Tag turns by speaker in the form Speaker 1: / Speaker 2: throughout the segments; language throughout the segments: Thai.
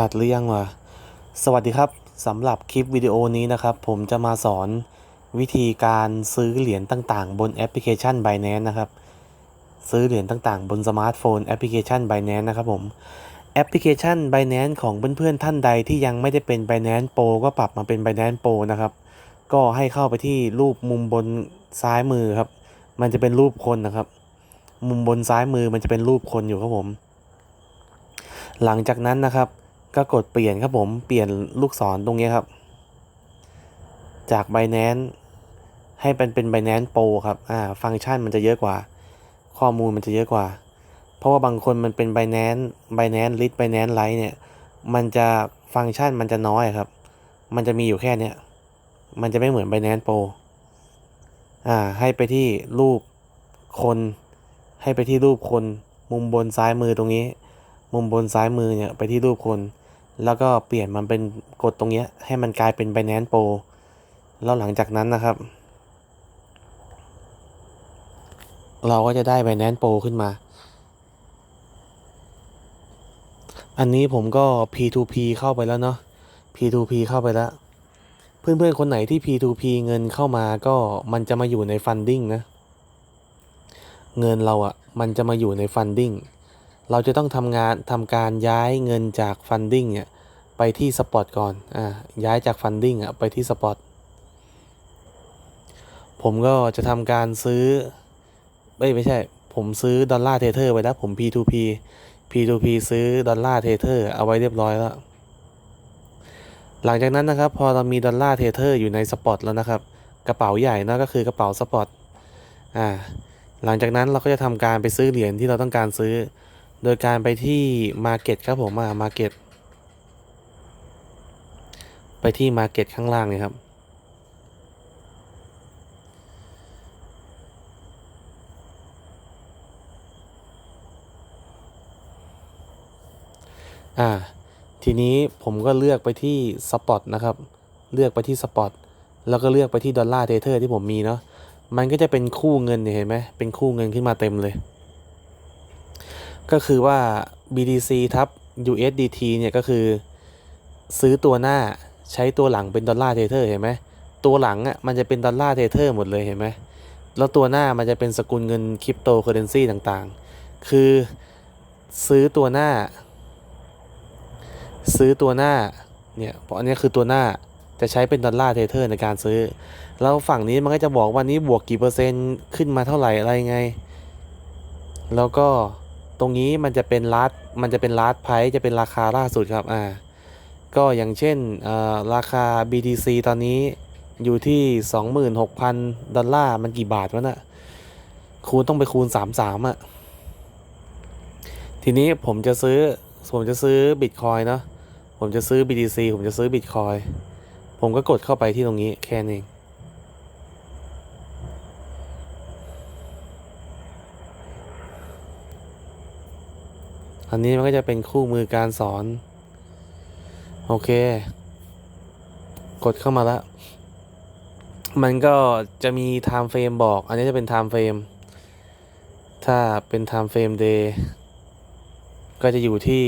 Speaker 1: อัดหรือยังวะสวัสดีครับสำหรับคลิปวิดีโอนี้นะครับ ผมจะมาสอนวิธีการซื้อเหรียญต่างๆ บนแอปพลิเคชัน Binance นะครับ ซื้อเหรียญต่างๆ บนสมาร์ทโฟนแอปพลิเคชัน Binance นะครับผมแอปพลิเคชัน Binance ของเพื่อนๆท่านใดที่ยังไม่ได้เป็น Binance Pro ก็ปรับมาเป็น Binance Pro นะครับ ก็ให้เข้าไปที่รูปมุมบนซ้ายมือครับ มันจะเป็นรูปคนนะครับ มุมบนซ้ายมือมันจะเป็นรูปคนอยู่ครับผม หลังจากนั้นนะครับ ก็กดเปลี่ยนครับผมเปลี่ยนลูกศรตรงนี้ครับ จาก Binance ให้เป็นเป็น Binance Pro ครับอ่าฟังก์ชันมันจะเยอะกว่า ข้อมูลมันจะเยอะกว่า เพราะว่าบางคนมันเป็น Binance Binance List Binance Lite เนี่ยมันจะฟังก์ชันมันจะน้อยครับ มันจะมีอยู่แค่เนี้ยมันจะไม่เหมือน Binance Pro อ่าให้ไปที่รูปคน ให้ไปที่รูปคน มุมบนซ้ายมือตรงนี้ มุมบนซ้ายมือเนี่ยไปที่รูปคน แล้วก็เปลี่ยนมันเป็นกดตรงนี้ให้มันกลายเป็น Binance Pro แล้วหลังจากนั้นนะครับ เราก็จะได้ Binance Pro ขึ้นมา อันนี้ผมก็ P2P เข้าไปแล้วเนาะ P2P เข้าไปแล้ว เพื่อนๆ คนไหนที่ P2P เงินเข้ามาก็มันจะมาอยู่ใน Funding นะ เงินเราอะ่ะ มันจะมาอยู่ใน Funding เราจะต้องทำงานทำการย้ายเงินจาก Funding เนี่ย ไปที่ Spot ก่อนอ่าย้ายจาก Funding อะไปที่ Spot ผมก็จะทำการซื้อไม่ไม่ใช่ ผมซื้อดอลลาร์เทเทอร์ไว้แล้วผม P2P P2P ซื้อดอลลาร์เทเทอร์เอาไว้เรียบร้อยแล้ว หลังจากนั้นนะครับ พอเรามีดอลลาร์เทเทอร์อยู่ในสปอตแล้วนะครับ กระเป๋าใหญ่นะก็คือกระเป๋าสปอตอ่าหลังจากนั้นเราก็จะทำการไปซื้อเหรียญที่เราต้องการซื้อ โดยการไปที่ Market ครับผมมา Market ไปที่ Market ข้างล่างเลยครับ อ่า ทีนี้ผมก็เลือกไปที่ Spot นะครับ เลือกไปที่ Spot แล้วก็เลือกไปที่ดอลลาร์เทเทอร์ที่ผมมีเนาะ มันก็จะเป็นคู่เงินเนี่ยเห็นไหม เป็นคู่เงินขึ้นมาเต็มเลย ก็คือว่า BTC ทับ USDT เนี่ยก็คือซื้อตัวหน้า ใช้ตัวหลังเป็นดอลลาร์เทเทอร์เห็นไหมตัวหลังอะมันจะเป็นดอลลาร์เทเทอร์หมดเลยเห็นไหมแล้วตัวหน้ามันจะเป็นสกุลเงินคริปโตเคอเรนซีต่างๆ คือซื้อตัวหน้า ซื้อตัวหน้าเนี่ยเพราะอันนี้คือตัวหน้าจะใช้เป็นดอลลาร์เทเทอร์ในการซื้อ แล้วฝั่งนี้มันก็จะบอกว่านี้บวกกี่เปอร์เซ็นต์ขึ้นมาเท่าไหร่อะไรไง แล้วก็ตรงนี้มันจะเป็นลาดมันจะเป็นลาดไพรจะเป็นราคาล่าสุดครับอ่า ก็อย่างเช่นราคา BTC ตอนนี้อยู่ที่ 26,000 ดอลลาร์ มันกี่บาทวะนะ่ะ คูณต้องไปคูณ 33อะ่ะ ทีนี้ผมจะซื้อ ผมจะซื้อบิตคอยเนาะ ผมจะซื้อ BTC ผมจะซื้อบิตคอยผมก็กดเข้าไปที่ตรงนี้แค่นี้เองอันนี้มันก็จะเป็นคู่มือการสอน โอเค กดเข้ามาแล้ว มันก็จะมี time frame บอก อันนี้จะเป็น time frame ถ้าเป็น time frame day ก็จะอยู่ที่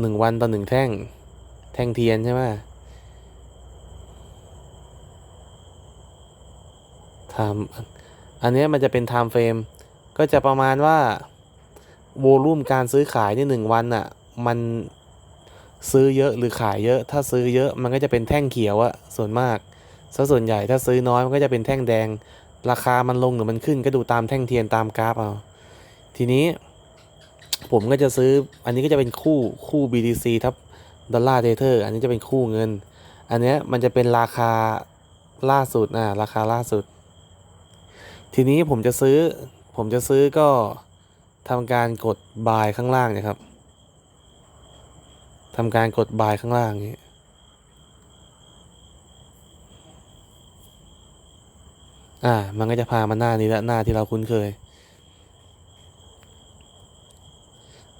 Speaker 1: หนึ่งวันต่อหนึ่งแท่ง แท่งเทียนใช่ไหมทำอันนี้มันจะเป็น time frame ก็จะประมาณว่า โวลุ่มการซื้อขายในหนึ่งวันอะ่ะ มัน ซื้อเยอะหรือขายเยอะ ถ้าซื้อเยอะมันก็จะเป็นแท่งเขียวอะส่วนมากซะส่วนใหญ่ถ้าซื้อน้อยมันก็จะเป็นแท่งแดง ราคามันลงหรือมันขึ้นก็ดูตามแท่งเทียนตามกราฟเอาทีนี้ ผมก็จะซื้ออันนี้ก็จะเป็นคู่คู่ BTC ทับดอลลาร์เทเทอร์อันนี้จะเป็นคู่เงิน อันนี้มันจะเป็นราคาล่าสุดอะราคาล่าสุด ทีนี้ผมจะซื้อ ผมจะซื้อก็ทำการกด buy ข้างล่างนี่ยครับ ทำการกด buy ข้างล่างนี้อ่า มันก็จะพามาหน้านี้และหน้าที่เราคุ้นเคย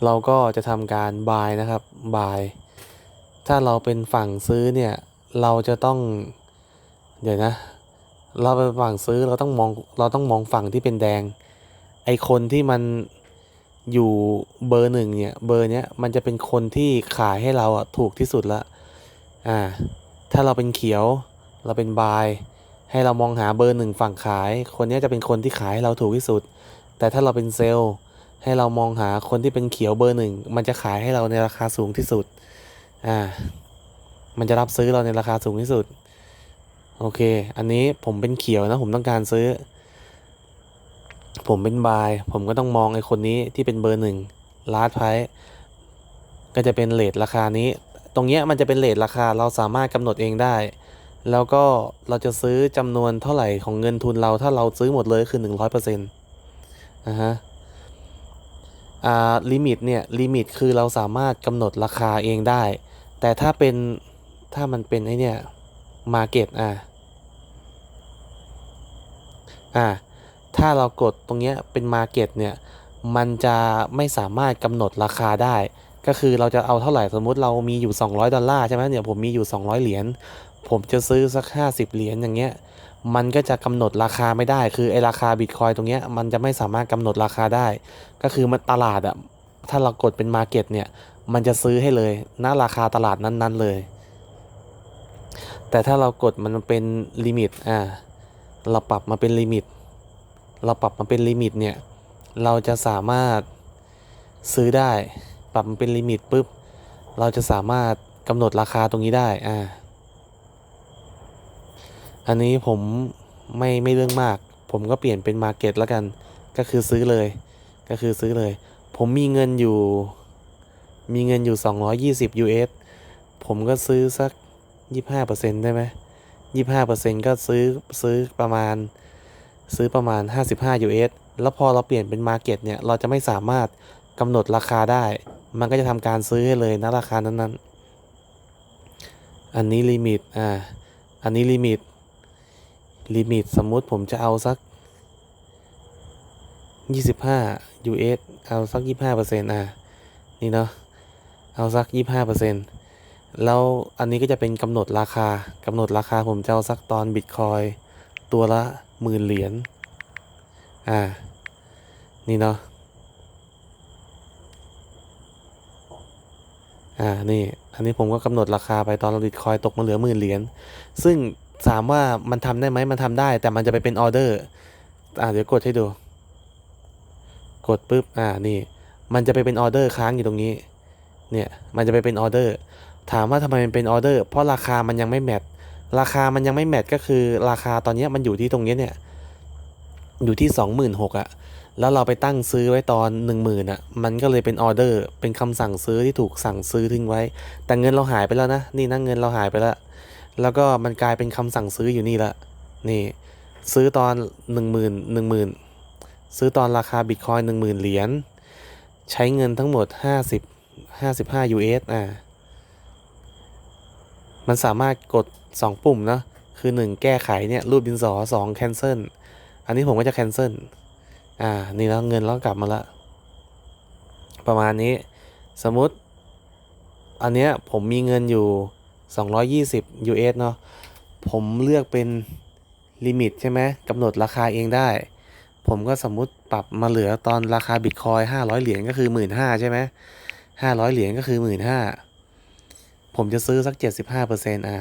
Speaker 1: เราก็จะทำการ buy นะครับ buy ถ้าเราเป็นฝั่งซื้อเนี่ย เราจะต้อง เดี๋ยวนะ เราเป็นฝั่งซื้อเราต้องมอง เราต้องมองฝั่งที่เป็นแดง ไอคนที่มัน อยู่เบอร์หนึ่งเนี่ยเบอร์เนี้ยมันจะเป็นคนที่ขายให้เราอะถูกที่สุดละอ่าถ้าเราเป็นเขียวเราเป็นบาย ให้เรามองหาเบอร์หนึ่งฝั่งขาย คนนี้จะเป็นคนที่ขายให้เราถูกที่สุด แต่ถ้าเราเป็นเซลล์ให้เรามองหาคนที่เป็นเขียวเบอร์หนึ่งมันจะขายให้เราในราคาสูงที่สุดอ่ามันจะรับซื้อเราในราคาสูงที่สุด โอเค อันนี้ผมเป็นเขียวนะผมต้องการซื้อ ผมเป็นบายผมก็ต้องมองไอ้คนนี้ที่เป็นเบอร์หนึ่งลาดไพก็จะเป็นเลทราคานี้ ตรงเนี้ยมันจะเป็นเลทราคาเราสามารถกำหนดเองได้ แล้วก็เราจะซื้อจำนวนเท่าไหร่ของเงินทุนเราถ้าเราซื้อหมดเลยคือหนึ่งร้อยเปอร์เซ็นต์นะฮะอ่าลิมิตเนี่ยลิมิตคือเราสามารถกำหนดราคาเองได้ แต่ถ้าเป็นถ้ามันเป็นไอเนี่ยมาเก็ตอ่าอ่า ถ้าเรากดตรงนี้เป็นมาเก็ตเนี่ยมันจะไม่สามารถกำหนดราคาได้ ก็คือเราจะเอาเท่าไหร่สมมุติเรามีอยู่ 200 ดอลลาร์ใช่ไหมเนี่ยผมมีอยู่ 200 เหรียญผมจะซื้อสัก 50 เหรียญอย่างเงี้ยมันก็จะกำหนดราคาไม่ได้ คือไอราคาบิตคอยตรงเนี้ยมันจะไม่สามารถกำหนดราคาได้ ก็คือมันตลาดอะถ้าเรากดเป็นมาเก็ตเนี่ยมันจะซื้อให้เลยณราคาตลาดนั้น ๆเลย แต่ถ้าเรากดมันเป็นลิมิตอ่าเราปรับมาเป็นลิมิต เราปรับมาเป็นลิมิตเนี่ยเราจะสามารถซื้อได้ ปรับมันเป็นลิมิตปุ๊บเราจะสามารถกำหนดราคาตรงนี้ได้อ่าอันนี้ผมไม่ไม่เรื่องมาก ผมก็เปลี่ยนเป็นมาเก็ตแล้วกัน ก็คือซื้อเลย ก็คือซื้อเลย ผมมีเงินอยู่ มีเงินอยู่ 220 US ผมก็ซื้อสัก 25%ได้ไหม25%ก็ซื้อซื้อประมาณ ซื้อประมาณ 55 US แล้วพอเราเปลี่ยนเป็นมาเก็ตเนี่ย เราจะไม่สามารถกำหนดราคาได้ มันก็จะทำการซื้อให้เลยนะราคานั้นๆ อันนี้ลิมิต อ่า อันนี้ลิมิต ลิมิตสมมุติผมจะเอาสัก 25 US เอาสัก 25%อ่านี่เนาะ เอาสัก 25%แล้วอันนี้ก็จะเป็นกำหนดราคากำหนดราคาผมจะเอาสักตอนบิตคอยตัวละ หมื่นเหรียญ อ่า นี่เนาะ อ่า นี่ อันนี้ผมก็กำหนดราคาไปตอนเราบิตคอยตกมาเหลือหมื่นเหรียญ ซึ่งถามว่ามันทำได้ไหม มันทำได้ แต่มันจะไปเป็นออเดอร์ อ่า เดี๋ยวกดให้ดู กดปุ๊บ อ่า นี่ มันจะไปเป็นออเดอร์ค้างอยู่ตรงนี้ เนี่ย มันจะไปเป็นออเดอร์ ถามว่าทำไมมันเป็นออเดอร์ เพราะราคามันยังไม่แมท ราคามันยังไม่แมทก็คือราคาตอนนี้มันอยู่ที่ตรงนี้เนี่ย อยู่ที่สองหมื่นหกอะแล้วเราไปตั้งซื้อไว้ตอนหนึ่งหมื่นอะมันก็เลยเป็นออเดอร์เป็นคำสั่งซื้อที่ถูกสั่งซื้อทิ้งไว้ แต่เงินเราหายไปแล้วนะ นี่นะเงินเราหายไปแล้ว แล้วก็มันกลายเป็นคำสั่งซื้ออยู่นี่ละนี่ ซื้อตอนหนึ่งหมื่นหนึ่งหมื่นซื้อตอนราคาบิตคอยหนึ่งหมื่นเหรียญใช้เงินทั้งหมดห้าสิบห้าสิบห้า US อ่า มันสามารถกด 2 ปุ่มเนาะคือ 1 แก้ไขเนี่ยรูปดินสอ2 cancel อันนี้ผมก็จะ cancel อ่า นี่แล้วเงินเรากลับมาละ ประมาณนี้ สมมติ อันเนี้ยผมมีเงินอยู่ 220 US เนาะ ผมเลือกเป็นลิมิตใช่ไหมกำหนดราคาเองได้ ผมก็สมมุติปรับมาเหลือตอนราคาบิตคอย500 เหรียญก็คือ 15,000ใช่ไหม500เหรียญก็คือ 15,000 ผมจะซื้อสัก 75%อ่า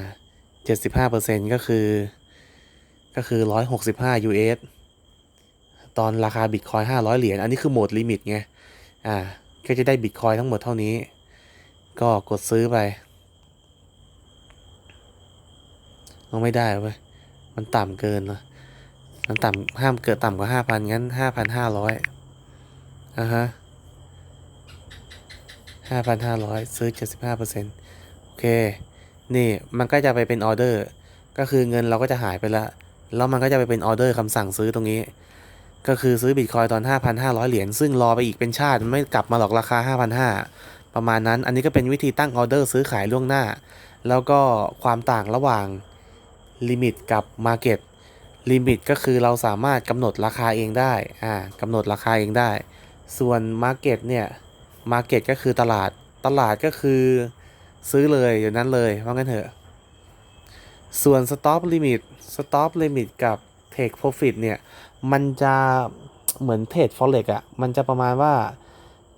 Speaker 1: 75%ก็คือ ก็คือ 165 US ตอนราคาบิตคอย500 เหรียญ อันนี้คือโหมดลิมิตไง อ่า ก็จะได้บิตคอยทั้งหมดเท่านี้ ก็กดซื้อไปก็ไม่ได้เว้ย มันต่ำเกินเนอะมันต่ำห้ามเกิดต่ำกว่า 5,000 งั้น 5,500อ่าฮะ5,500 ซื้อ 75%โอเค นี่มันก็จะไปเป็นออเดอร์ ก็คือเงินเราก็จะหายไปละ แล้วมันก็จะไปเป็นออเดอร์คำสั่งซื้อตรงนี้ ก็คือซื้อบิตคอยตอน 5,500 เหรียญ ซึ่งรอไปอีกเป็นชาติไม่กลับมาหรอกราคา 5,500 ประมาณนั้น อันนี้ก็เป็นวิธีตั้งออเดอร์ซื้อขายล่วงหน้า แล้วก็ความต่างระหว่างลิมิตกับมาเก็ตลิมิตก็คือเราสามารถกำหนดราคาเองได้ อ่ากำหนดราคาเองได้ ส่วนมาเก็ตเนี่ยมาเก็ตก็คือตลาด ตลาดก็คือ ซื้อเลยอย่างนั้นเลยว่างั้นเถอะ ส่วน stop limit stop limit กับ take profit เนี่ย มันจะเหมือนเทรด forex อะ่ะ มันจะประมาณว่า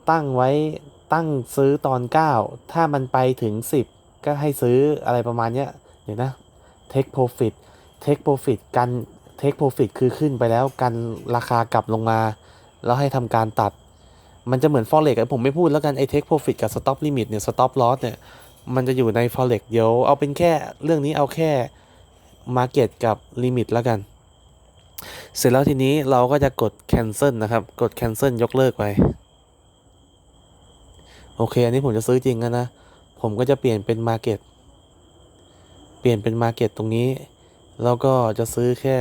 Speaker 1: ตั้งไว้ตั้งซื้อตอน 9 ถ้ามันไปถึง 10 ก็ให้ซื้ออะไรประมาณเนี้ยเดี๋ยวนะ take profit take profit กัน take profit คือขึ้นไปแล้วกันราคากลับลงมา แล้วให้ทำการตัด มันจะเหมือน forex ผมไม่พูดแล้วกันไอ้ take profit กับ stop limit เนี่ย stop loss เนี่ย มันจะอยู่ใน forex เดี๋ยวเอาเป็นแค่เรื่องนี้เอาแค่ market กับ limit แล้วกัน เสร็จแล้วทีนี้เราก็จะกด cancel นะครับ กด cancel ยกเลิกไป โอเค อันนี้ผมจะซื้อจริงนะผมก็จะเปลี่ยนเป็น market เปลี่ยนเป็น market ตรงนี้ แล้วก็จะซื้อแค่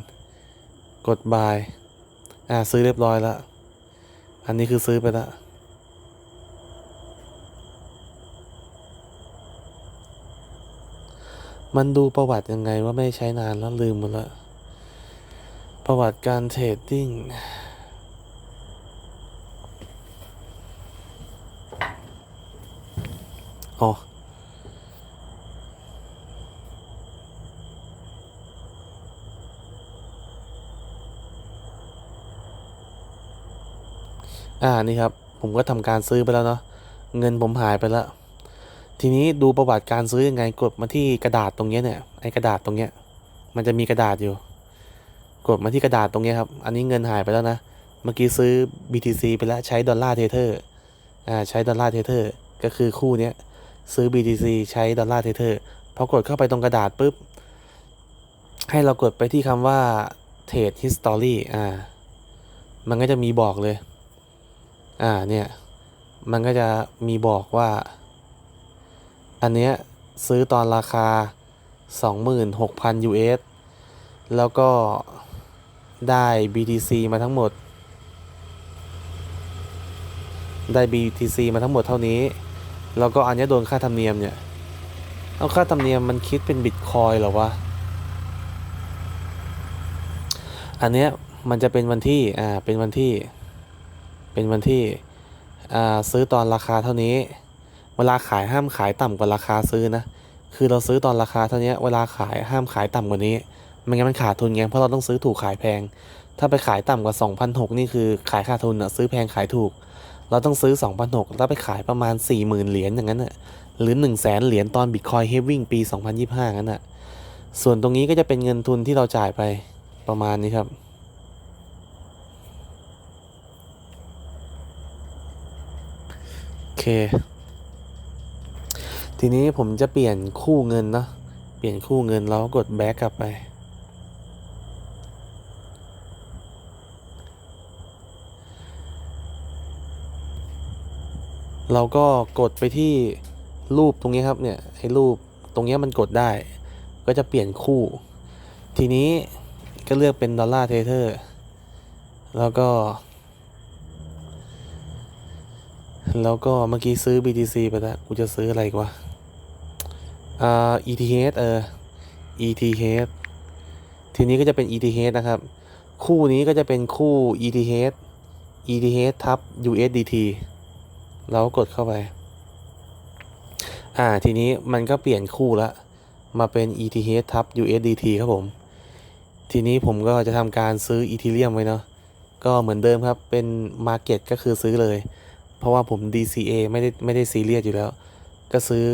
Speaker 1: 25%กด buy อ่าซื้อเรียบร้อยแล้วอันนี้คือซื้อไปแล้ว มันดูประวัติยังไงว่าไม่ใช้นานแล้วลืมหมดแล้วประวัติการเทรดดิ้งอ๋ออ่า นี่ครับ ผมก็ทำการซื้อไปแล้วเนาะ เงินผมหายไปแล้ว ทีนี้ดูประวัติการซื้อยังไงกดมาที่กระดาษตรงนี้เนี่ยไอ้กระดาษตรงเนี้ย มันจะมีกระดาษอยู่ กดมาที่กระดาษตรงนี้ครับ อันนี้เงินหายไปแล้วนะ เมื่อกี้ซื้อ BTC ไปแล้วใช้ดอลลาร์เทเทอร์อ่าใช้ดอลลาร์เทเทอร์ก็คือคู่เนี้ยซื้อ BTC ใช้ดอลลาร์เทเทอร์พอกดเข้าไปตรงกระดาษปุ๊บ ให้เรากดไปที่คำว่า Trade History อ่า มันก็จะมีบอกเลย อ่าเนี่ย มันก็จะมีบอกว่า อันเนี้ยซื้อตอนราคา 26,000 US แล้วก็ได้ BTC มาทั้งหมด ได้ BTC มาทั้งหมดเท่านี้ แล้วก็อันเนี้ยโดนค่าธรรมเนียมเนี่ย เอาค่าธรรมเนียมมันคิดเป็นบิตคอยหรอวะ อันเนี้ยมันจะเป็นวันที่ อ่า เป็นวันที่ เป็นวันที่ อ่า ซื้อตอนราคาเท่านี้ เวลาขายห้ามขายต่ำกว่าราคาซื้อนะ คือเราซื้อตอนราคาเท่านี้เวลาขายห้ามขายต่ำกว่านี้ ไม่งั้นมันขาดทุนไงเพราะเราต้องซื้อถูกขายแพง ถ้าไปขายต่ำกว่า 2,006นี่คือขายขาดทุนอะซื้อแพงขายถูก เราต้องซื้อ 2,006แล้วไปขายประมาณ 40,000 เหรียญอย่างนั้นอะหรือ 1 0 0 0 0แสนเหรียญตอนบิตคอยเฮฟวิ่งปี 2025งั้นอะส่วนตรงนี้ก็จะเป็นเงินทุนที่เราจ่ายไปประมาณนี้ครับโอเค ทีนี้ผมจะเปลี่ยนคู่เงินเนาะเปลี่ยนคู่เงินแล้วกดแบ็กกลับไป เราก็กดไปที่รูปตรงนี้ครับเนี่ยไอ้รูปตรงนี้มันกดได้ ก็จะเปลี่ยนคู่ ทีนี้ก็เลือกเป็นดอลลาร์เทเทอร์แล้วก็ แล้วก็เมื่อกี้ซื้อ BTC ไปแล้วกูจะซื้ออะไรอีกวะอ่า ETH เออ ETH ทีนี้ก็จะเป็น ETH นะครับ คู่นี้ก็จะเป็นคู่ ETH ETH ทับ USDT เราก็กดเข้าไป อ่า ทีนี้มันก็เปลี่ยนคู่ละ มาเป็น ETH ทับ USDT ครับผม ทีนี้ผมก็จะทำการซื้อ Ethereum ไว้เนาะ ก็เหมือนเดิมครับ เป็น Market ก็คือซื้อเลย เพราะว่าผม DCA ไม่ได้ไม่ได้ซีเรียสอยู่แล้ว ก็ซื้อ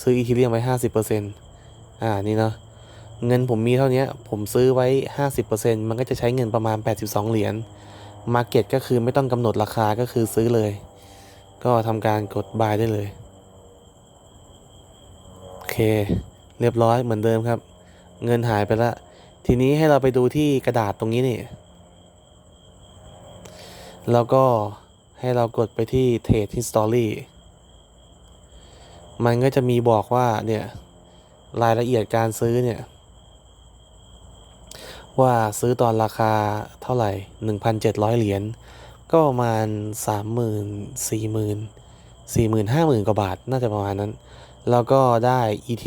Speaker 1: ซื้อ Ethereum ไว้50%อ่านี่เนาะเงินผมมีเท่านี้ผมซื้อไว้50%มันก็จะใช้เงินประมาณ82เหรียญ Market ก็คือไม่ต้องกำหนดราคาก็คือซื้อเลย ก็ทำการกด buy ได้เลย โอเค เรียบร้อยเหมือนเดิมครับ เงินหายไปล้วทีนี้ให้เราไปดูที่กระดาษตรงนี้นี่ แล้วก็ให้เรากดไปที่ Trade History มันก็จะมีบอกว่าเนี่ยรายละเอียดการซื้อเนี่ย ว่าซื้อตอนราคาเท่าไหร่ 1,700 เหรียญก็ประมาณ 30,000 40,000 40,000 50,000 กว่าบาท น่าจะประมาณนั้น แล้วก็ได้ ET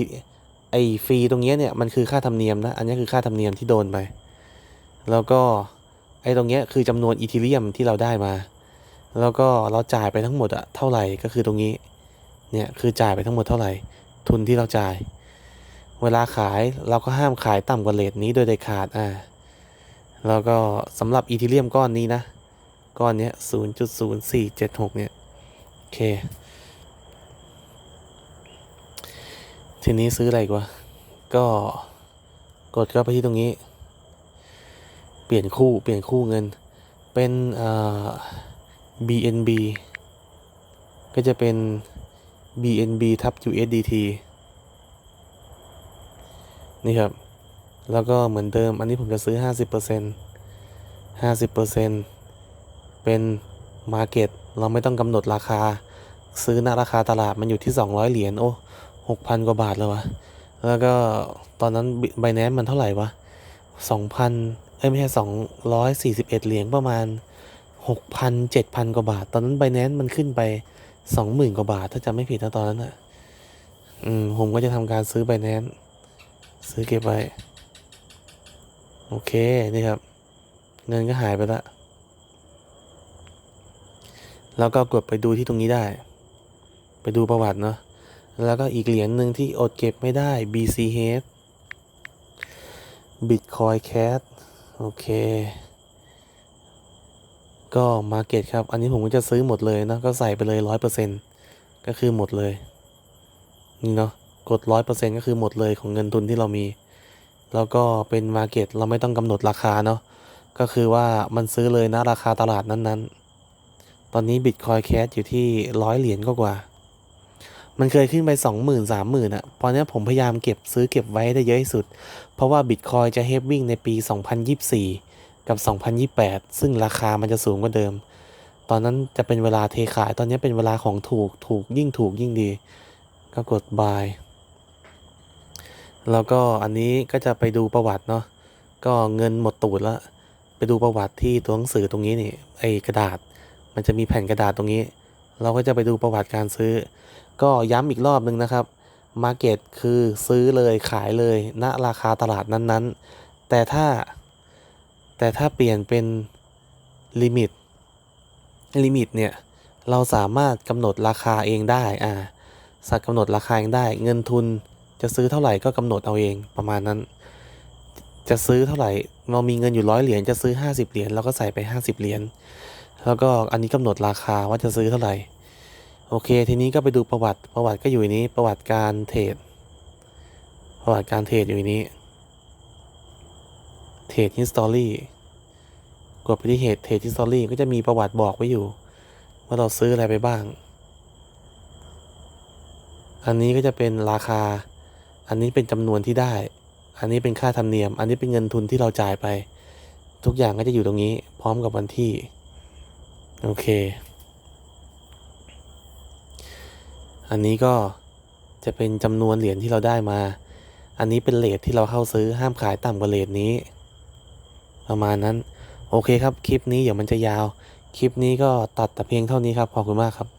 Speaker 1: ไอฟรีตรงเนี้ยเนี่ย มันคือค่าธรรมเนียมนะ อันนี้คือค่าธรรมเนียมที่โดนไป แล้วก็ไอตรงเนี้ยคือจำนวนอีทีเรียมที่เราได้มา แล้วก็เราจ่ายไปทั้งหมดอะเท่าไหร่ก็คือตรงนี้ เนี่ยคือจ่ายไปทั้งหมดเท่าไหร่ ทุนที่เราจ่าย เวลาขายเราก็ห้ามขายต่ำกว่าเลทนี้โดยเด็ดขาดอ่าแล้วก็สำหรับอีทีเรียมก้อนนี้นะ ก้อนเนี้ยศูนย์จุดศูนย์สี่เจ็ดหกเนี่ย โอเค ทีนี้ซื้ออะไรกวะก็กดเข้าไปที่ตรงนี้ เปลี่ยนคู่เปลี่ยนคู่เงิน เป็นเอ่อ BNB ก็จะเป็น BNB ทับ USDT นี่ครับ แล้วก็เหมือนเดิม อันนี้ผมจะซื้อ 50% 50%เป็น Market เราไม่ต้องกำหนดราคา ซื้อหน้าราคาตลาดมันอยู่ที่ 200 เหรียญ โอ้ 6,000 กว่าบาทแล้ววะ แล้วก็ตอนนั้นไบแนนมันเท่าไหร่วะ 2,000 เอ้ย ไม่ใช่ 241 เหรียญประมาณ 6,000 7,000 กว่าบาท ตอนนั้นไบแนนมันขึ้นไป 20,000กว่าบาท ถ้าจำไม่ผิดนะตอนนั้นอะ อืม ผมก็จะทำการซื้อไบแนนซื้อเก็บไว้ โอเค นี่ครับ เงินก็หายไปละ แล้วก็กดไปดูที่ตรงนี้ได้ ไปดูประวัติเนาะ แล้วก็อีกเหรียญหนึ่งที่อดเก็บไม่ได้ BCH Bitcoin Cash โอเค ก็ Market ครับ อันนี้ผมก็จะซื้อหมดเลยนะ ก็ใส่ไปเลยร้อยเปอร์เซ็นก็คือหมดเลย นี่เนาะ กดร้อยเปอร์เซ็นก็คือหมดเลยของเงินทุนที่เรามี แล้วก็เป็น Market เราไม่ต้องกำหนดราคาเนาะ ก็คือว่ามันซื้อเลยนะราคาตลาดนั้นๆ ตอนนี้ Bitcoin Cash อยู่ที่ร้อยเหรียญก็กว่า มันเคยขึ้นไปสองหมื่นสามหมื่นอะตอนนี้ผมพยายามเก็บซื้อเก็บไว้ได้เยอะที่สุด เพราะว่า Bitcoin จะเฮฟวิ่งในปี 2024 กับ 2028 ซึ่งราคามันจะสูงกว่าเดิม ตอนนั้นจะเป็นเวลาเทขาย ตอนนี้เป็นเวลาของถูก ถูกยิ่งถูกยิ่งดี ก็กด buy แล้วก็อันนี้ก็จะไปดูประวัติเนาะ ก็เงินหมดตูดแล้ว ไปดูประวัติที่ตัวหนังสือตรงนี้นี่ ไอ้กระดาษ มันจะมีแผ่นกระดาษตรงนี้ เราก็จะไปดูประวัติการซื้อ ก็ย้ำอีกรอบหนึ่งนะครับ Market คือซื้อเลยขายเลยณราคาตลาดนั้นๆ แต่ถ้า แต่ถ้าเปลี่ยนเป็นลิมิตลิมิตเนี่ย เราสามารถกำหนดราคาเองได้อ่าสักกำหนดราคาเองได้ เงินทุนจะซื้อเท่าไหร่ก็กำหนดเอาเองประมาณนั้น จะซื้อเท่าไหร่เรามีเงินอยู่ร้อยเหรียญจะซื้อ 50 เหรียญเราก็ใส่ไป 50 เหรียญแล้วก็อันนี้กำหนดราคาว่าจะซื้อเท่าไหร่โอเค ทีนี้ก็ไปดูประวัติประวัติก็อยู่นี้ประวัติการเทรดประวัติการเทรดอยู่นนี้ เทรด history กดไปที่เหตุเทรด history ก็จะมีประวัติบอกไว้อยู่ ว่าเราซื้ออะไรไปบ้าง อันนี้ก็จะเป็นราคา อันนี้เป็นจำนวนที่ได้ อันนี้เป็นค่าธรรมเนียม อันนี้เป็นเงินทุนที่เราจ่ายไป ทุกอย่างก็จะอยู่ตรงนี้ พร้อมกับวันที่ โอเค อันนี้ก็จะเป็นจำนวนเหรียญที่เราได้มา อันนี้เป็นเลทที่เราเข้าซื้อห้ามขายต่ำกว่าเลทนี้ ประมาณนั้น โอเคครับ คลิปนี้เดี๋ยวมันจะยาว คลิปนี้ก็ตัดแต่เพียงเท่านี้ครับ ขอบคุณมากครับ